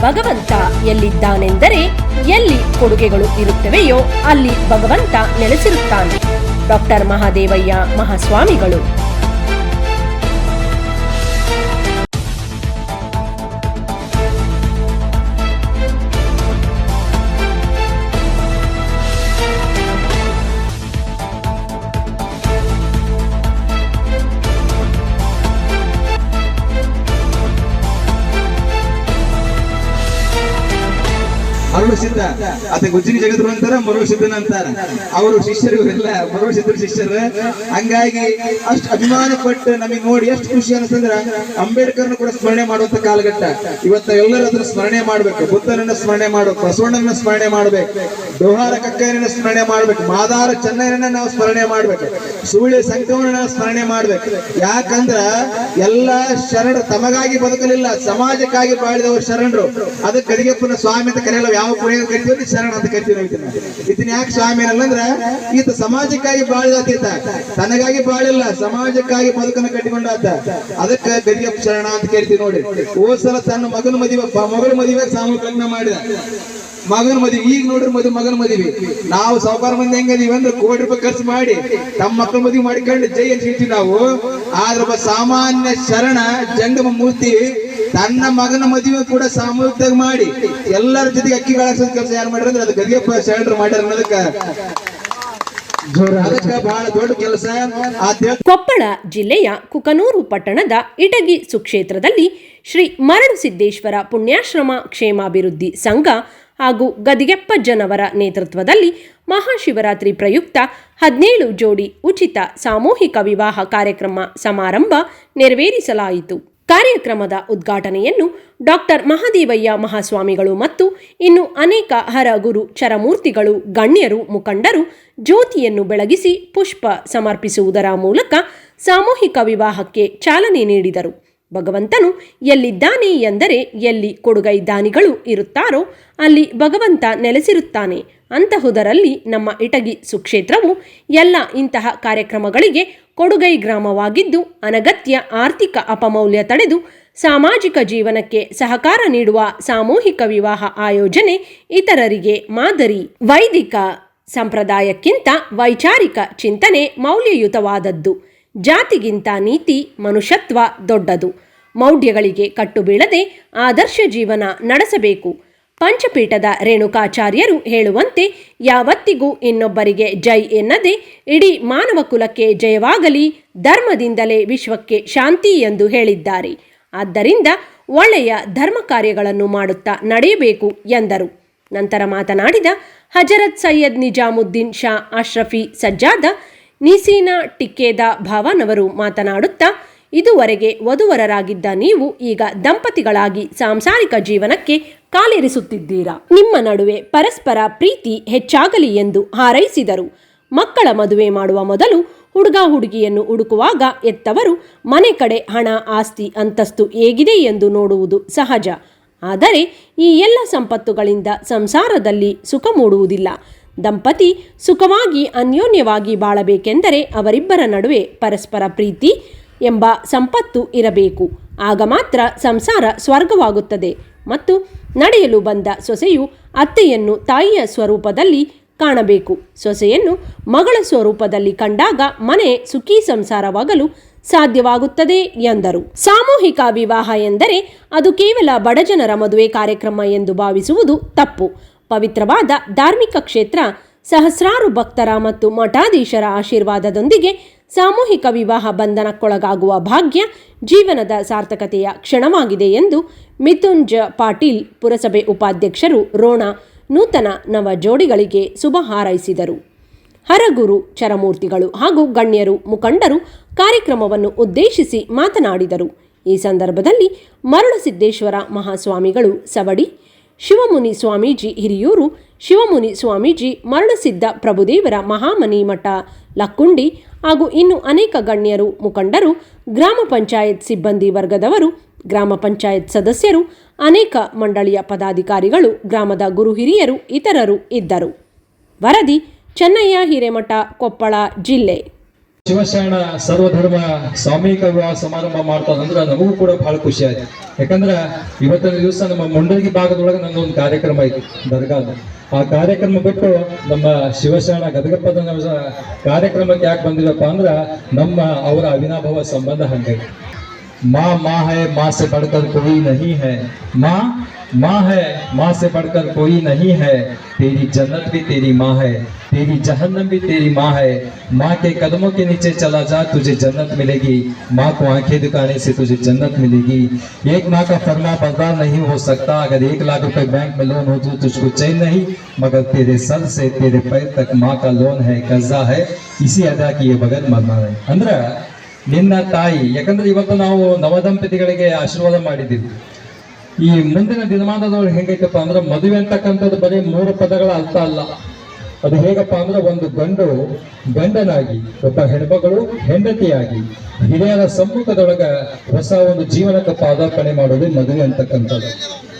ಭಗವಂತ ಎಲ್ಲಿದ್ದಾನೆಂದರೆ ಎಲ್ಲಿ ಕೊಡುಗೆಗಳು ಇರುತ್ತವೆಯೋ ಅಲ್ಲಿ ಭಗವಂತ ನೆಲೆಸಿರುತ್ತಾನೆ. ಡಾಕ್ಟರ್ ಮಹಾದೇವಯ್ಯ ಮಹಾಸ್ವಾಮಿಗಳು. ಮರಳು ಸಿದ್ಧ ಗುಜ್ಜಿನ ಜಗದ್ರು ಅಂತಾರ ಮರುಸಿದ್ದನ ಅಂತಾರ. ಅವರು ಶಿಷ್ಯರು ಇವರೆಲ್ಲ ಮರುಸಿದ್ರು ಶಿಷ್ಯರ. ಹಂಗಾಗಿ ಅಷ್ಟು ಅಭಿಮಾನ ಪಟ್ಟು ನಮಗೆ ನೋಡಿ ಎಷ್ಟು ಖುಷಿ ಅನಿಸ್ತಂದ್ರ ಅಂಬೇಡ್ಕರ್ನ ಕೂಡ ಸ್ಮರಣೆ ಮಾಡುವಂತ ಕಾಲಘಟ್ಟ. ಇವತ್ತ ಎಲ್ಲರೂ ಅದನ್ನ ಸ್ಮರಣೆ ಮಾಡ್ಬೇಕು. ಬುದ್ಧನನ್ನ ಸ್ಮರಣೆ ಮಾಡ್ಬೇಕು. ಬಸವಣ್ಣನ ಸ್ಮರಣೆ ಮಾಡ್ಬೇಕು. ಡೋಹಾರ ಕಕ್ಕಯ್ಯನ ಸ್ಮರಣೆ ಮಾಡ್ಬೇಕು. ಮಾದಾರ ಚೆನ್ನಯ್ಯನ ನಾವು ಸ್ಮರಣೆ ಮಾಡ್ಬೇಕು. ಸೂಳೆ ಸಂಕವನ ಸ್ಮರಣೆ ಮಾಡ್ಬೇಕು. ಯಾಕಂದ್ರ ಎಲ್ಲ ಶರಣರು ತಮಗಾಗಿ ಬದುಕಲಿಲ್ಲ. ಸಮಾಜಕ್ಕಾಗಿ ಬಾಳಿದವರು ಶರಣರು. ಅದಕ್ಕೆ ಗದಿಗೆಪ್ಪನ ಸ್ವಾಮಿ ಅಂತ ಕರೆಯಲ್ಲ, ಯಾವ ಕರಿತೀವಿ ಶರಣ ಅಂತ ಕರಿತೀವಿ ಇದನ್ನ ಯಾಕೆ ಸ್ವಾಮಿ ಅಂದ್ರ, ಈತ ಸಮಾಜಕ್ಕಾಗಿ ಬಾಳಿದ ಈತ. ತನಗಾಗಿ ಬಾಳಿಲ್ಲ, ಸಮಾಜಕ್ಕಾಗಿ ಬದುಕನ್ನು ಕಟ್ಟಿಕೊಂಡಾತ ಅದಕ್ಕೆ ಗರಿಯಪ್ಪ ಶರಣ ಅಂತ ಕರಿತೀವಿ ನೋಡಿ. ಹೋದ್ ಸಲ ತನ್ನ ಮಗನ ಮದುವೆ, ಮಗಳ ಮದುವೆ ಸಾಮೂಹಿಕ ಮಾಡಿದ. ಮಗನ ಮದುವೆ ಈಗ ನೋಡ್ರಿ ಮದುವೆ ಮಗನ ಮದುವೆ. ನಾವು ಸಾವುಕಾರ ಮಂದಿ ಹೆಂಗದೀವಿ ಅಂದ್ರೆ ಕೋಟಿ ರೂಪಾಯಿ ಖರ್ಚು ಮಾಡಿ ತಮ್ಮ ಮಕ್ಕಳ ಮದುವೆ ಮಾಡಿಕೊಂಡು ಜೈ ಅಂತ ಹೇಳ್ತೀವಿ ನಾವು. ಆದ್ರೆ ಒಬ್ಬ ಸಾಮಾನ್ಯ ಶರಣ ಜಂಗಮ ಮೂರ್ತಿ ತನ್ನ ಮಗನ ಮದುವೆ ಕೂಡ ಸಾಮೂಹಿಕವಾಗಿ ಮಾಡಿ ಎಲ್ಲರ ಜೊತೆಗೆ ಅಕ್ಕಿ ಗಳಸೋ ಕೆಲಸ ಯಾರು ಮಾಡ್ರಿ ಅಂದ್ರೆ ಅದು ಗದಿಯಪ್ಪ ಶರಣರು ಮಾಡ್ಯಾರ ಅನ್ನೋದಕ್ಕೆ. ಅದಕ್ಕ ಬಹಳ ದೊಡ್ಡ ಕೆಲಸ. ಆ ಕೊಪ್ಪಳ ಜಿಲ್ಲೆಯ ಕುಕನೂರು ಪಟ್ಟಣದ ಇಟಗಿ ಸುಕ್ಷೇತ್ರದಲ್ಲಿ ಶ್ರೀ ಮರಳುಸಿದ್ದೇಶ್ವರ ಪುಣ್ಯಾಶ್ರಮ ಕ್ಷೇಮಾಭಿವೃದ್ಧಿ ಸಂಘ ಹಾಗೂ ಗದಿಗೆಪ್ಪಜ್ಜನವರ ನೇತೃತ್ವದಲ್ಲಿ ಮಹಾಶಿವರಾತ್ರಿ ಪ್ರಯುಕ್ತ ಹದಿನೇಳು ಜೋಡಿ ಉಚಿತ ಸಾಮೂಹಿಕ ವಿವಾಹ ಕಾರ್ಯಕ್ರಮ ಸಮಾರಂಭ ನೆರವೇರಿಸಲಾಯಿತು. ಕಾರ್ಯಕ್ರಮದ ಉದ್ಘಾಟನೆಯನ್ನು ಡಾಕ್ಟರ್ ಮಹಾದೇವಯ್ಯ ಮಹಾಸ್ವಾಮಿಗಳು ಮತ್ತು ಇನ್ನು ಅನೇಕ ಹರಗುರು ಚರಮೂರ್ತಿಗಳು, ಗಣ್ಯರು, ಮುಖಂಡರು ಜ್ಯೋತಿಯನ್ನು ಬೆಳಗಿಸಿ ಪುಷ್ಪ ಸಮರ್ಪಿಸುವುದರ ಮೂಲಕ ಸಾಮೂಹಿಕ ವಿವಾಹಕ್ಕೆ ಚಾಲನೆ ನೀಡಿದರು. ಭಗವಂತನು ಎಲ್ಲಿದ್ದಾನೆ ಎಂದರೆ ಎಲ್ಲಿ ಕೊಡುಗೈ ದಾನಿಗಳು ಇರುತ್ತಾರೋ ಅಲ್ಲಿ ಭಗವಂತ ನೆಲೆಸಿರುತ್ತಾನೆ. ಅಂತಹುದರಲ್ಲಿ ನಮ್ಮ ಇಟಗಿ ಸುಕ್ಷೇತ್ರವು ಎಲ್ಲ ಇಂತಹ ಕಾರ್ಯಕ್ರಮಗಳಿಗೆ ಕೊಡುಗೈ ಗ್ರಾಮವಾಗಿದ್ದು ಅನಗತ್ಯ ಆರ್ಥಿಕ ಅಪಮೌಲ್ಯ ತಡೆದು ಸಾಮಾಜಿಕ ಜೀವನಕ್ಕೆ ಸಹಕಾರ ನೀಡುವ ಸಾಮೂಹಿಕ ವಿವಾಹ ಆಯೋಜನೆ ಇತರರಿಗೆ ಮಾದರಿ. ವೈದಿಕ ಸಂಪ್ರದಾಯಕ್ಕಿಂತ ವೈಚಾರಿಕ ಚಿಂತನೆ ಮೌಲ್ಯಯುತವಾದದ್ದು. ಜಾತಿಗಿಂತ ನೀತಿ ಮನುಷ್ಯತ್ವ ದೊಡ್ಡದು. ಮೌಢ್ಯಗಳಿಗೆ ಕಟ್ಟುಬೀಳದೆ ಆದರ್ಶ ಜೀವನ ನಡೆಸಬೇಕು. ಪಂಚಪೀಠದ ರೇಣುಕಾಚಾರ್ಯರು ಹೇಳುವಂತೆ, ಯಾವತ್ತಿಗೂ ಇನ್ನೊಬ್ಬರಿಗೆ ಜೈ ಎನ್ನದೆ ಇಡೀ ಮಾನವ ಕುಲಕ್ಕೆ ಜಯವಾಗಲಿ, ಧರ್ಮದಿಂದಲೇ ವಿಶ್ವಕ್ಕೆ ಶಾಂತಿ ಎಂದು ಹೇಳಿದ್ದಾರೆ. ಆದ್ದರಿಂದ ಒಳ್ಳೆಯ ಧರ್ಮ ಕಾರ್ಯಗಳನ್ನು ಮಾಡುತ್ತಾ ನಡೆಯಬೇಕು ಎಂದರು. ನಂತರ ಮಾತನಾಡಿದ ಹಜರತ್ ಸೈಯದ್ ನಿಜಾಮುದ್ದೀನ್ ಶಾ ಅಶ್ರಫಿ ಸಜ್ಜಾದ ನಿಸೀನಾ ಟಿಕ್ಕೇದ ಭಾವನವರು ಮಾತನಾಡುತ್ತಾ, ಇದುವರೆಗೆ ವಧುವರರಾಗಿದ್ದ ನೀವು ಈಗ ದಂಪತಿಗಳಾಗಿ ಸಾಂಸಾರಿಕ ಜೀವನಕ್ಕೆ ಕಾಲಿರಿಸುತ್ತಿದ್ದೀರಾ? ನಿಮ್ಮ ನಡುವೆ ಪರಸ್ಪರ ಪ್ರೀತಿ ಹೆಚ್ಚಾಗಲಿ ಎಂದು ಹಾರೈಸಿದರು. ಮಕ್ಕಳ ಮದುವೆ ಮಾಡುವ ಮೊದಲು ಹುಡುಗ ಹುಡುಗಿಯನ್ನು ಹುಡುಕುವಾಗ ಎತ್ತವರು, ಮನೆ ಕಡೆ ಹಣ, ಆಸ್ತಿ, ಅಂತಸ್ತು ಹೇಗಿದೆ ಎಂದು ನೋಡುವುದು ಸಹಜ. ಆದರೆ ಈ ಎಲ್ಲ ಸಂಪತ್ತುಗಳಿಂದ ಸಂಸಾರದಲ್ಲಿ ಸುಖ ಮೂಡುವುದಿಲ್ಲ. ದಂಪತಿ ಸುಖವಾಗಿ ಅನ್ಯೋನ್ಯವಾಗಿ ಬಾಳಬೇಕೆಂದರೆ ಅವರಿಬ್ಬರ ನಡುವೆ ಪರಸ್ಪರ ಪ್ರೀತಿ ಎಂಬ ಸಂಪತ್ತು ಇರಬೇಕು. ಆಗ ಮಾತ್ರ ಸಂಸಾರ ಸ್ವರ್ಗವಾಗುತ್ತದೆ ಮತ್ತು ನಡೆಯಲು ಬಂದ ಸೊಸೆಯು ಅತ್ತೆಯನ್ನು ತಾಯಿಯ ಸ್ವರೂಪದಲ್ಲಿ ಕಾಣಬೇಕು. ಸೊಸೆಯನ್ನು ಮಗಳ ಸ್ವರೂಪದಲ್ಲಿ ಕಂಡಾಗ ಮನೆ ಸುಖಿ ಸಂಸಾರವಾಗಲು ಸಾಧ್ಯವಾಗುತ್ತದೆ ಎಂದರು. ಸಾಮೂಹಿಕ ವಿವಾಹ ಎಂದರೆ ಅದು ಕೇವಲ ಬಡಜನರ ಮದುವೆ ಕಾರ್ಯಕ್ರಮ ಎಂದು ಭಾವಿಸುವುದು ತಪ್ಪು. ಪವಿತ್ರವಾದ ಧಾರ್ಮಿಕ ಕ್ಷೇತ್ರ, ಸಹಸ್ರಾರು ಭಕ್ತರ ಮತ್ತು ಮಠಾಧೀಶರ ಆಶೀರ್ವಾದದೊಂದಿಗೆ ಸಾಮೂಹಿಕ ವಿವಾಹ ಬಂಧನಕ್ಕೊಳಗಾಗುವ ಭಾಗ್ಯ ಜೀವನದ ಸಾರ್ಥಕತೆಯ ಕ್ಷಣವಾಗಿದೆ ಎಂದು ಮಿಥುಂಜ ಪಾಟೀಲ್ ಪುರಸಭೆ ಉಪಾಧ್ಯಕ್ಷರು ರೋಣ ನೂತನ ನವ ಜೋಡಿಗಳಿಗೆ ಶುಭ ಹಾರೈಸಿದರು. ಹರಗುರು ಚರಮೂರ್ತಿಗಳು ಹಾಗೂ ಗಣ್ಯರು, ಮುಖಂಡರು ಕಾರ್ಯಕ್ರಮವನ್ನು ಉದ್ದೇಶಿಸಿ ಮಾತನಾಡಿದರು. ಈ ಸಂದರ್ಭದಲ್ಲಿ ಮರುಳಸಿದ್ದೇಶ್ವರ ಮಹಾಸ್ವಾಮಿಗಳು ಸವಡಿ ಶಿವಮುನಿ ಸ್ವಾಮೀಜಿ ಹಿರಿಯೂರು, ಶಿವಮುನಿ ಸ್ವಾಮೀಜಿ ಮರಣಸಿದ್ಧ ಪ್ರಭುದೇವರ ಮಹಾಮನಿ ಮಠ, ಲಕ್ಕುಂಡಿ ಹಾಗೂ ಇನ್ನು ಅನೇಕ ಗಣ್ಯರು, ಮುಖಂಡರು, ಗ್ರಾಮ ಪಂಚಾಯತ್ ಸಿಬ್ಬಂದಿ ವರ್ಗದವರು, ಗ್ರಾಮ ಪಂಚಾಯತ್ ಸದಸ್ಯರು, ಅನೇಕ ಮಂಡಳಿಯ ಪದಾಧಿಕಾರಿಗಳು, ಗ್ರಾಮದ ಗುರು ಹಿರಿಯರು, ಇತರರು ಇದ್ದರು. ವರದಿ, ಚೆನ್ನಯ್ಯ ಹಿರೇಮಠ, ಕೊಪ್ಪಳ ಜಿಲ್ಲೆ. ಶಿವಶರಣ ಸರ್ವಧರ್ಮ ಸಾಮೂಹಿಕ ವಿವಾಹ ಸಮಾರಂಭ ಮಾಡ್ತಾರಂದ್ರೆ ನಮಗೂ ಕೂಡ ಬಹಳ ಖುಷಿ ಆಯ್ತು. ಯಾಕಂದ್ರೆ ಇವತ್ತಿನ ದಿವಸ ನಮ್ಮ ಮುಂಡಗಿ ಭಾಗದೊಳಗೆ ನನ್ನೊಂದು ಕಾರ್ಯಕ್ರಮ ಐತಿ, ದರ್ಗಾದ. ಆ ಕಾರ್ಯಕ್ರಮ ಬಿಟ್ಟು ನಮ್ಮ ಶಿವಶರಣ ಗದಗಪ್ಪದ ಕಾರ್ಯಕ್ರಮಕ್ಕೆ ಯಾಕೆ ಬಂದಿರಪ್ಪ ಅಂದ್ರ ನಮ್ಮ ಅವರ ಅವಿನಾಭಾವ ಸಂಬಂಧ ಹಂಗೈತಿ ಮಾ ಮಾ ಹೈ, ಮಾ ಸೆ ಬಡಕರ್ ಕೊಯಿ ನಹಿ ಹೈ. ಮಾ माँ है, माँ से बढ़कर कोई नहीं है। तेरी जन्नत भी तेरी माँ है, तेरी जहन्नम भी तेरी माँ है। माँ के कदमों के नीचे चला जा, तुझे जन्नत मिलेगी। माँ को आँखें दिखाने से तुझे जन्नत मिलेगी। एक माँ का फरमा बर्दार नहीं हो सकता। अगर एक लाख रुपए बैंक में लोन हो तो तुझको चैन नहीं, मगर तेरे सर से, तेरे पैर तक माँ का लोन है, कर्जा है। इसी अदा की ये भगत मरना है अंदर निन्ना तई ಯಾಕಂದ್ರೆ ಇವತ್ತು ನಾವು ನವದಂಪತಿಗಳಿಗೆ ಈ ಮುಂದಿನ ದಿನಮಾನದೊಳಗೆ ಹೆಂಗೈತಪ್ಪ ಅಂದ್ರೆ ಮದುವೆ ಅಂತಕ್ಕಂಥದ್ದು ಬರೀ ಮೂರು ಪದಗಳ ಅರ್ಥ ಅಲ್ಲ. ಅದು ಹೇಗಪ್ಪ ಅಂದ್ರೆ ಒಂದು ಗಂಡು ಗಂಡನಾಗಿ, ಒಬ್ಬ ಹೆಣ್ಮಗಳು ಹೆಂಡತಿಯಾಗಿ, ಹಿರಿಯರ ಸಮ್ಮುಖದೊಳಗ ಹೊಸ ಒಂದು ಜೀವನಕ್ಕೆ ಪಾದಾರ್ಪಣೆ ಮಾಡೋದು ಮದುವೆ ಅಂತಕ್ಕಂಥದ್ದು.